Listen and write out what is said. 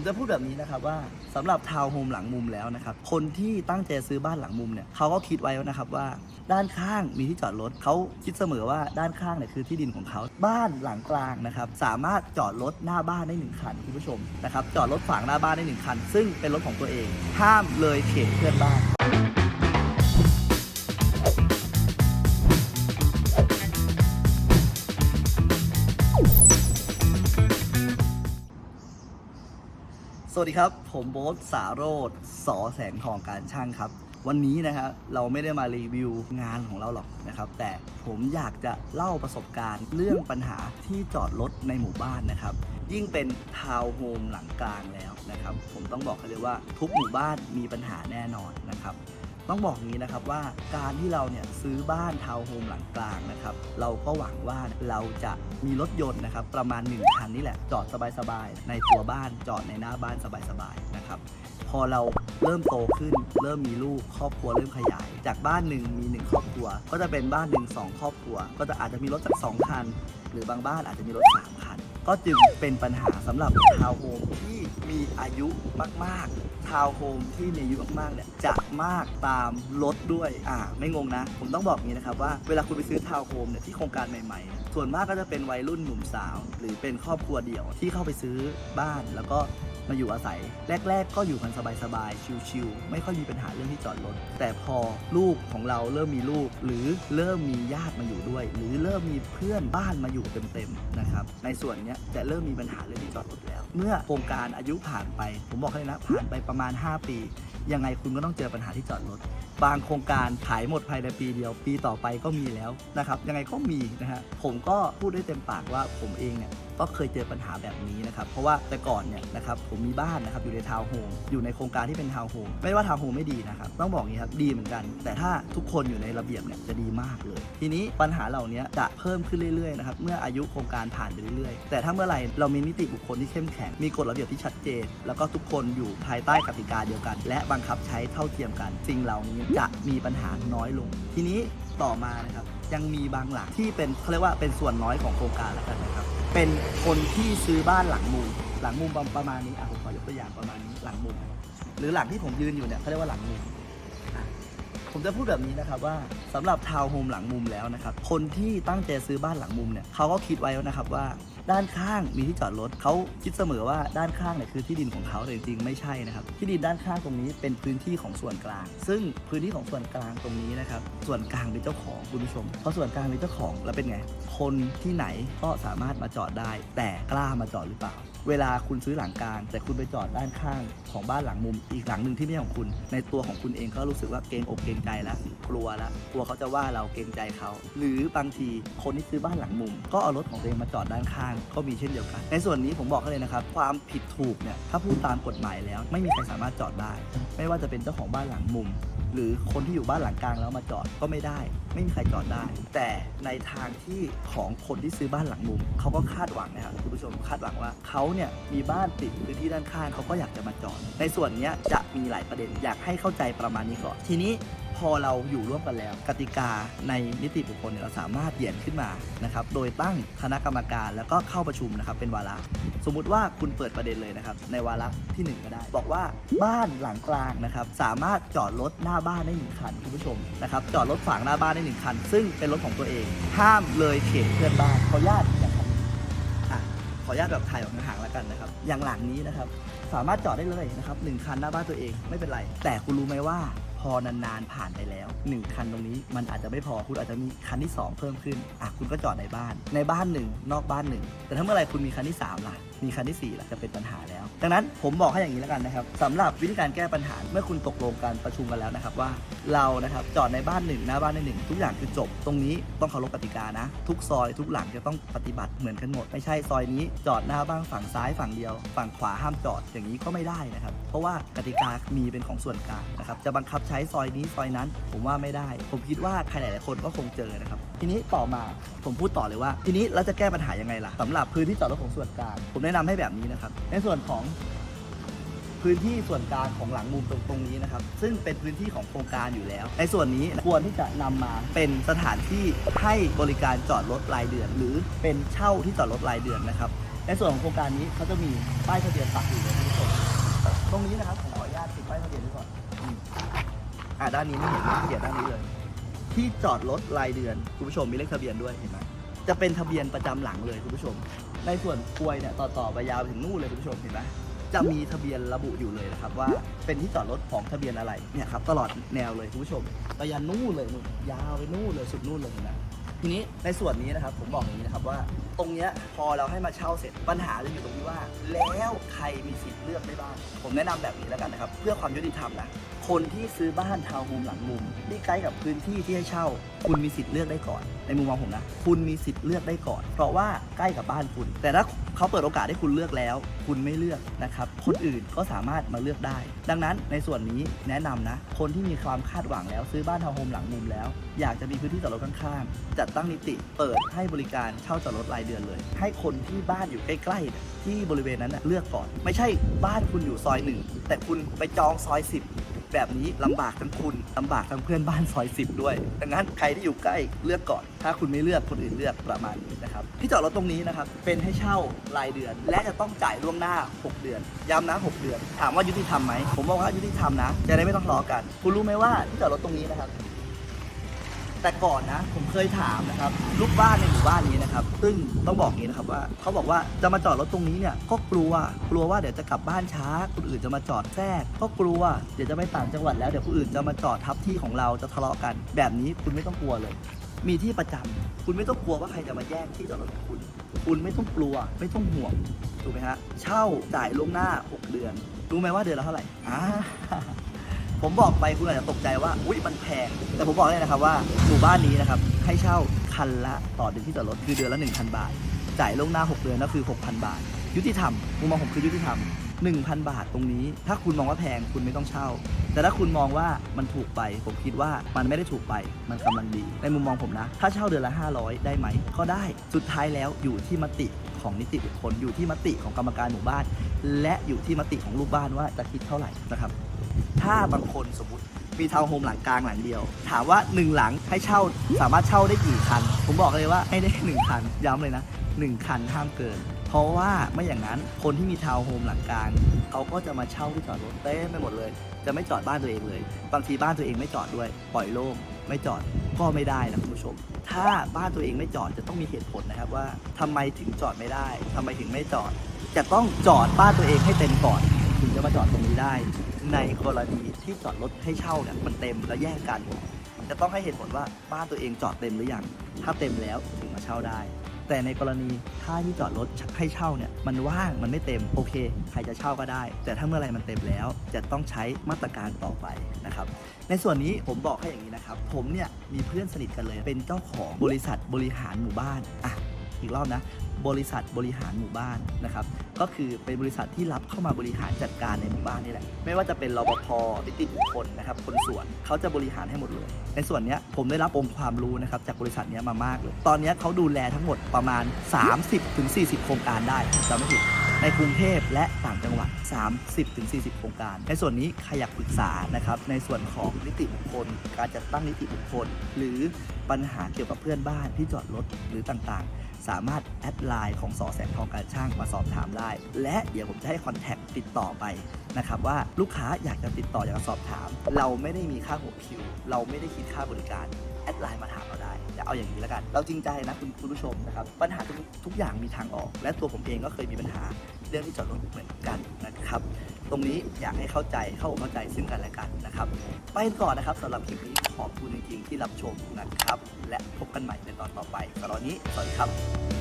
ผมจะพูดแบบนี้นะครับว่าสำหรับทาวน์โฮมหลังมุมแล้วนะครับ คนที่ตั้งใจซื้อบ้านหลังมุมเนี่ยเขาก็คิดไว้นะครับว่าด้านข้างมีที่จอดรถเขาคิดเสมอว่าด้านข้างเนี่ยคือที่ดินของเขาบ้านหลังกลางนะครับสามารถจอดรถหน้าบ้านได้หนึ่งคันคุณผู้ชมนะครับจอดรถขวางหน้าบ้านได้หนึ่งคัน ซึ่งเป็นรถของตัวเองห้ามเลยเขตเพื่อนบ้าน วัสดีครับ ผมโบ๊ทสาโรธสอแสงทองการช่างครับ วันนี้นะครับเราไม่ได้มารีวิวงานของเราหรอกนะครับ แต่ผมอยากจะเล่าประสบการณ์ เรื่องปัญหาที่จอดรถในหมู่บ้านนะครับ ยิ่งเป็นทาวน์โฮมหลังกลางแล้วนะครับ ผมต้องบอกเลยว่าทุกหมู่บ้านมีปัญหาแน่นอนนะครับ ต้องบอกงี้นะครับว่าการที่เราเนี่ยซื้อบ้านทาวน์โฮมหลังกลางนะครับเราก็หวังว่าเราจะมีรถยนต์นะครับประมาณ1คันนี่แหละจอดสบายๆในตัวบ้านจอดในหน้าบ้านสบายๆนะครับพอเราเริ่มโตขึ้น เริ่มมีลูกครอบครัวเริ่มขยาย จากบ้านหนึ่งมีหนึ่งครอบครัว ก็จะเป็นบ้านหนึ่งสองครอบครัว ก็จะอาจจะมีรถสักสองคัน หรือบางบ้านอาจจะมีรถสามคัน ก็จึงเป็นปัญหาสำหรับทาวน์โฮมที่มีอายุมากๆ ทาวน์โฮมที่มีอายุมากๆเนี่ยจะมากตามรถด้วย อ่า ไม่งงนะ ผมต้องบอกงี้นะครับว่าเวลาคุณไปซื้อทาวน์โฮมเนี่ยที่โครงการใหม่ๆเนี่ยส่วนมากก็จะเป็นวัยรุ่นหนุ่มสาว หรือเป็นครอบครัวเดี่ยวที่เข้าไปซื้อบ้านแล้วก็ มาอยู่อาศัย แรก ๆ ก็อยู่กันสบายๆ ชิลๆไม่ค่อยมีปัญหาเรื่องที่จอดรถ แต่พอลูกของเราเริ่มมีลูก หรือเริ่มมีญาติมาอยู่ด้วย หรือเริ่มมีเพื่อนบ้านมาอยู่เต็มๆ นะครับ ในส่วนนี้จะเริ่มมีปัญหาเรื่องที่จอดรถแล้ว เมื่อโครงการอายุผ่านไป ผมบอกให้นะ ผ่านไปประมาณ 5 ปี ยังไงคุณก็ต้องเจอปัญหาที่จอดรถ บางโครงการขายหมดภายในปีเดียว ปีต่อไปก็มีแล้วนะครับ ยังไงก็มีนะฮะ ผมก็พูดได้เต็มปากว่าผมเองเนี่ย ก็เคยเจอปัญหาแบบนี้นะครับ เพราะว่าแต่ก่อนเนี่ยนะครับผมมีบ้านนะครับอยู่ในทาวน์โฮมอยู่ในโครงการที่เป็นทาวน์โฮมไม่ว่าทาวน์โฮมไม่ดีนะครับต้องบอกอย่างนี้ครับดีเหมือนกัน แต่ถ้าทุกคนอยู่ในระเบียบเนี่ยจะดีมากเลย ทีนี้ปัญหาเหล่านี้จะเพิ่มขึ้นเรื่อยๆนะครับเมื่ออายุโครงการผ่านไปเรื่อยๆ แต่ถ้าเมื่อไหร่เรามีนิติบุคคลที่เข้มแข็งมีกฎระเบียบที่ชัดเจน แล้วก็ทุกคนอยู่ภายใต้กติกาเดียวกัน และบังคับใช้เท่าเทียมกันสิ่งเหล่านี้จะมีปัญหาน้อยลง ทีนี้ ต่อมานะครับ ยังมีบางหลังที่เป็นเขาเรียกว่าเป็นส่วนน้อยของโครงการแล้วกันนะครับ เป็นคนที่ซื้อบ้านหลังมุมหลังมุมประมาณนี้อะผมขอยกตัวอย่างประมาณนี้หลังมุมหรือหลังที่ผมยืนอยู่เนี่ยเขาเรียกว่าหลังมุมผมจะพูดแบบนี้นะครับว่าสำหรับทาวน์โฮมหลังมุมแล้วนะครับ คนที่ตั้งใจซื้อบ้านหลังมุมเนี่ยเขาก็คิดไว้นะครับว่า ด้านข้างมีที่จอดรถเขาคิดเสมอว่าด้านข้างเนี่ยคือที่ดินของเขาแต่จริงๆไม่ใช่นะครับ ที่ดินด้านข้างตรงนี้เป็นพื้นที่ของส่วนกลาง ซึ่งพื้นที่ของส่วนกลางตรงนี้นะครับ ส่วนกลางเป็นเจ้าของคุณผู้ชมเพราะส่วนกลางเป็นเจ้าของแล้วเป็นไง คนที่ไหนก็สามารถมาจอดได้ แต่กล้ามาจอดหรือเปล่า เวลาคุณซื้อหลังกลางแต่คุณไปจอดด้านข้างของบ้านหลังมุมอีกหลังหนึ่งที่ไม่ใช่ของคุณ ในตัวของคุณเองก็รู้สึกว่าเกรงอกเกรงใจแล้วกลัวแล้วกลัวเขาจะว่าเราเกรงใจเขา หรือบางทีคนที่ซื้อบ้านหลังมุม ก็เอารถของตัวเองมาจอดด้านข้างก็มีเช่นเดียวกัน ในส่วนนี้ผมบอกให้เลยนะครับ ความผิดถูกเนี่ยถ้าพูดตามกฎหมายแล้ว ไม่มีใครสามารถจอดได้ ไม่ว่าจะเป็นเจ้าของบ้านหลังมุม หรือคนที่อยู่บ้านหลังกลางแล้วมาจอดก็ไม่ได้ ไม่มีใครจอดได้ แต่ในทางที่ของคนที่ซื้อบ้านหลังมุมเขาก็คาดหวังนะครับคุณผู้ชมคาดหวังว่าเขาเนี่ยมีบ้านติดพื้นที่ด้านข้างเขาก็อยากจะมาจอด ในส่วนนี้จะมีหลายประเด็นอยากให้เข้าใจประมาณนี้ก่อนทีนี้ พอเราอยู่ร่วมกันแล้ว กติกาในนิติบุคคลเนี่ยเราสามารถเขียนขึ้นมานะครับโดยตั้งคณะกรรมการแล้วก็เข้าประชุมนะครับเป็นวาระสมมุติว่าคุณเปิดประเด็นเลยนะครับในวาระที่ 1 ก็ได้ บอกว่าบ้านหลังกลางนะครับสามารถจอดรถหน้าบ้านได้หนึ่งคันคุณผู้ชมนะครับจอดรถขวางหน้าบ้านได้หนึ่งคัน ซึ่งเป็นรถของตัวเอง ห้ามเลยเขตเพื่อนบ้านขออนุญาตอย่างคันนี้อะขออนุญาตแบบถ่ายออกห่างๆแล้วกันนะครับอย่างหลังนี้นะครับสามารถจอดได้เลยนะครับหนึ่งคันหน้าบ้านตัวเองไม่เป็นไร แต่คุณรู้ไหมว่า พอนานๆผ่านไปแล้วหนึ่งคันตรงนี้มันอาจจะไม่พอคุณอาจจะมีคันที่สองเพิ่มขึ้นอะคุณก็จอดในบ้านในบ้านหนึ่งนอกบ้านหนึ่งแต่ถ้าเมื่อไรคุณมีคันที่สามล่ะมีคันที่สี่ล่ะจะเป็นปัญหาแล้ว ดังนั้นผมบอกให้อย่างนี้แล้วกันนะครับสำหรับวิธีการแก้ปัญหาเมื่อคุณตกลงกันประชุมกันแล้วนะครับว่าเรานะครับจอดในบ้านหนึ่งหน้าบ้านในหนึ่งทุกอย่างคือจบ ตรงนี้ต้องเคารพกติกานะ ทุกซอยทุกหลังจะต้องปฏิบัติเหมือนกันหมด ไม่ใช่ซอยนี้ จอดหน้าบ้านฝั่งซ้ายฝั่งเดียว ฝั่งขวาห้ามจอดอย่างนี้ก็ไม่ได้นะครับ เพราะว่ากติกามีเป็นของส่วนกลางนะครับจะบังคับใช้ซอยนี้ซอยนั้น ผมว่าไม่ได้ ผมคิดว่าใครหลายๆคนก็คงเจอนะครับทีนี้ต่อมาผมพูดต่อเลยว่า ทีนี้เราจะแก้ปัญหายังไงล่ะสำหรับพื้นที่จอดรถของส่วนกลางผมแนะนำให้แบบนี้นะครับ ในส่วนของพื้นที่ส่วนกลางของหลังมุมตรงตรงนี้นะครับ ซึ่งเป็นพื้นที่ของโครงการอยู่แล้ว ในส่วนนี้ควรที่จะนำมาเป็นสถานที่ให้บริการจอดรถรายเดือน หรือเป็นเช่าที่จอดรถรายเดือนนะครับ ในส่วนของโครงการนี้เขาจะมีป้ายทะเบียนปักอยู่เลยท่านตรงนี้นะครับผมขออนุญาตติดป้ายทะเบียนไว้ก่อนอ่าด้านนี้ไม่เห็นทะเขียนด้านนี้เลย ที่จอดรถรายเดือนคุณผู้ชมมีเลขทะเบียนด้วยเห็นไหมจะเป็นทะเบียนประจำหลังเลยคุณผู้ชม ในส่วนกลวยเนี่ยต่อต่อไปยาวถึงนู่นเลยคุณผู้ชมเห็นไหมจะมีทะเบียนระบุอยู่เลยนะครับว่าเป็นที่จอดรถของทะเบียนอะไรเนี่ยครับตลอดแนวเลยคุณผู้ชมไปยันนู่นเลยนู่นยาวไปนู่นเลยสุดนู่นเลยนะทีนี้ในส่วนนี้นะครับผมบอกอย่างนี้นะครับว่า ตรงเนี้ยพอเราให้มาเช่าเสร็จปัญหาจะอยู่ตรงที่ว่า แล้วใครมีสิทธิ์เลือกได้บ้าง ผมแนะนำแบบนี้แล้วกันนะครับ เพื่อความยุติธรรมนะคนที่ซื้อบ้านทาวน์โฮมหลังมุมที่ใกล้กับพื้นที่ที่ให้เช่า คุณมีสิทธิ์เลือกได้ก่อน ในมุมมองผมนะ คุณมีสิทธิ์เลือกได้ก่อน เพราะว่าใกล้กับบ้านคุณ แต่ถ้าเขาเปิดโอกาสให้คุณเลือกแล้ว คุณไม่เลือกนะครับ คนอื่นก็สามารถมาเลือกได้ ดังนั้นในส่วนนี้แนะนำนะ คนที่มีความคาดหวังแล้วซื้อบ้านทาวน์โฮมหลังมุมแล้ว อยากจะมีพื้นที่จอดรถข้างๆ จัดตั้งนิติ เปิดให้บริการเช่าจอดรถรายเดือนเลย ให้คนที่บ้านอยู่ใกล้ๆเนี่ยที่บริเวณนั้นนะเลือกก่อน ไม่ใช่บ้านคุณอยู่ซอยหนึ่งแต่คุณไปจองซอย10แบบนี้ลำบากทั้งคุณลำบากทั้งเพื่อนบ้านซอย10ด้วย ดังนั้นใครที่อยู่ใกล้เลือกก่อน ถ้าคุณไม่เลือกคนอื่นเลือกประมาณนี้นะครับที่จอดรถตรงนี้นะครับเป็นให้เช่ารายเดือน และจะต้องจ่ายล่วงหน้า 6 เดือน ย้ำนะ6เดือน ถามว่ายุติธรรมไหมผมบอกว่ายุติธรรมนะจะได้ไม่ต้องทะเลาะกัน คุณรู้ไหมว่าที่จอดรถตรงนี้นะครับ แต่ก่อนนะผมเคยถามนะครับลูกบ้านในหมู่บ้านนี้นะครับ ซึ่งต้องบอกอย่างนี้นะครับว่าเขาบอกว่าจะมาจอดรถตรงนี้เนี่ยก็กลัวกลัวว่าเดี๋ยวจะกลับบ้านช้าคนอื่นจะมาจอดแทรกก็กลัวเดี๋ยวจะไปต่างจังหวัดแล้วเดี๋ยวคนอื่นจะมาจอดทับที่ของเราจะทะเลาะกัน แบบนี้คุณไม่ต้องกลัวเลย มีที่ประจำคุณไม่ต้องกลัวว่าใครจะมาแย่งที่จอดรถของคุณ คุณไม่ต้องกลัวไม่ต้องห่วงถูกไหมฮะเช่าจ่ายล่วงหน้า 6 เดือนรู้ไหมว่าเดือนละเท่าไหร่อ่า ผมบอกไปคุณอาจจะตกใจว่า อุ้ยมันแพง แต่ผมบอกเลยนะครับว่าหมู่บ้านนี้นะครับให้เช่าคันละต่อเดือนที่จอดรถคือเดือนละ 1,000 บาท จ่ายล่วงหน้า 6 เดือนก็คือ 6,000 บาท ยุติธรรมมุมมองผมคือยุติธรรม 1,000 บาทตรงนี้ ถ้าคุณมองว่าแพงคุณไม่ต้องเช่า แต่ถ้าคุณมองว่ามันถูกไป ผมคิดว่ามันไม่ได้ถูกไป มันกำลังดี ในมุมมองผมนะ ถ้าเช่าเดือนละ 500 ได้ไหม ก็ได้ สุดท้ายแล้วอยู่ที่มติของนิติบุคคล อยู่ที่มติของกรรมการหมู่บ้าน และอยู่ที่มติของลูกบ้านว่าจะคิดเท่าไหร่นะครับ ถ้าบางคนสมมติมีทาวน์โฮมหลังกลางหลังเดียว ถามว่า 1 หลังให้เช่าสามารถเช่าได้กี่คัน ผมบอกเลยว่าให้ได้ 1 คัน ย้ำเลยนะ 1 คันห้ามเกิน เพราะว่าไม่อย่างนั้นคนที่มีทาวน์โฮมหลังกลางเขาก็จะมาเช่าที่จอดรถเต็มไปหมดเลย จะไม่จอดบ้านตัวเองเลย บางทีบ้านตัวเองไม่จอดด้วย ปล่อยโล่งไม่จอดก็ไม่ได้นะคุณผู้ชม ถ้าบ้านตัวเองไม่จอดจะต้องมีเหตุผลนะครับว่าทำไมถึงจอดไม่ได้ทำไมถึงไม่จอด จะต้องจอดบ้านตัวเองให้เต็มก่อน ถึงจะมาจอดตรงนี้ได้ ในกรณีที่จอดรถให้เช่าเนี่ยมันเต็มแล้วแยกกัน จะต้องให้เหตุผลว่าบ้านตัวเองจอดเต็มหรือยังถ้าเต็มแล้วถึงมาเช่าได้ แต่ในกรณีถ้าที่จอดรถให้เช่าเนี่ยมันว่างมันไม่เต็มโอเค ใครจะเช่าก็ได้ แต่ถ้าเมื่อไรมันเต็มแล้ว จะต้องใช้มาตรการต่อไปนะครับในส่วนนี้ผมบอกให้อย่างนี้นะครับผมเนี่ยมีเพื่อนสนิทกันเลย เป็นเจ้าของบริษัทบริหารหมู่บ้านอะอีกรอบนะ บริษัทบริหารหมู่บ้านนะครับ ก็คือเป็นบริษัทที่รับเข้ามาบริหารจัดการในหมู่บ้านนี่แหละ ไม่ว่าจะเป็นรปภนิติบุคคลนะครับ คนสวนเขาจะบริหารให้หมดเลย ในส่วนนี้ผมได้รับองค์ความรู้นะครับจากบริษัทนี้มามากเลย ตอนนี้เขาดูแลทั้งหมดประมาณ 30-40 โครงการได้จำไม่ผิดในกรุงเทพและต่างจังหวัด 30-40 โครงการ ในส่วนนี้ใครอยากปรึกษานะครับ ในส่วนของนิติบุคคล การจัดตั้งนิติบุคคล หรือปัญหาเกี่ยวกับเพื่อนบ้านที่จอดรถหรือต่างๆ สามารถแอดไลน์ของสอแสงทองการช่างมาสอบถามได้ และเดี๋ยวผมจะให้คอนแทคติดต่อไปนะครับว่าลูกค้าอยากจะติดต่ออยากจะสอบถาม เราไม่ได้มีค่าหัวคิว เราไม่ได้คิดค่าบริการแอดไลน์มาถามเราได้จะเอาอย่างนี้แล้วกัน เราจริงใจนะคุณคุณผู้ชมนะครับปัญหาทุกทุกอย่างมีทางออก และตัวผมเองก็เคยมีปัญหาเรื่องที่จอดรถเหมือนกันนะครับ ตรงนี้อยากให้เข้าใจเข้าอกเข้าใจซึ่งกันและกันนะครับ ไปกันก่อนนะครับสำหรับคลิปนี้ขอบคุณจริงๆที่รับชมนะครับ และพบกันใหม่ในตอนต่อไปตอนนี้สวัสดีครับ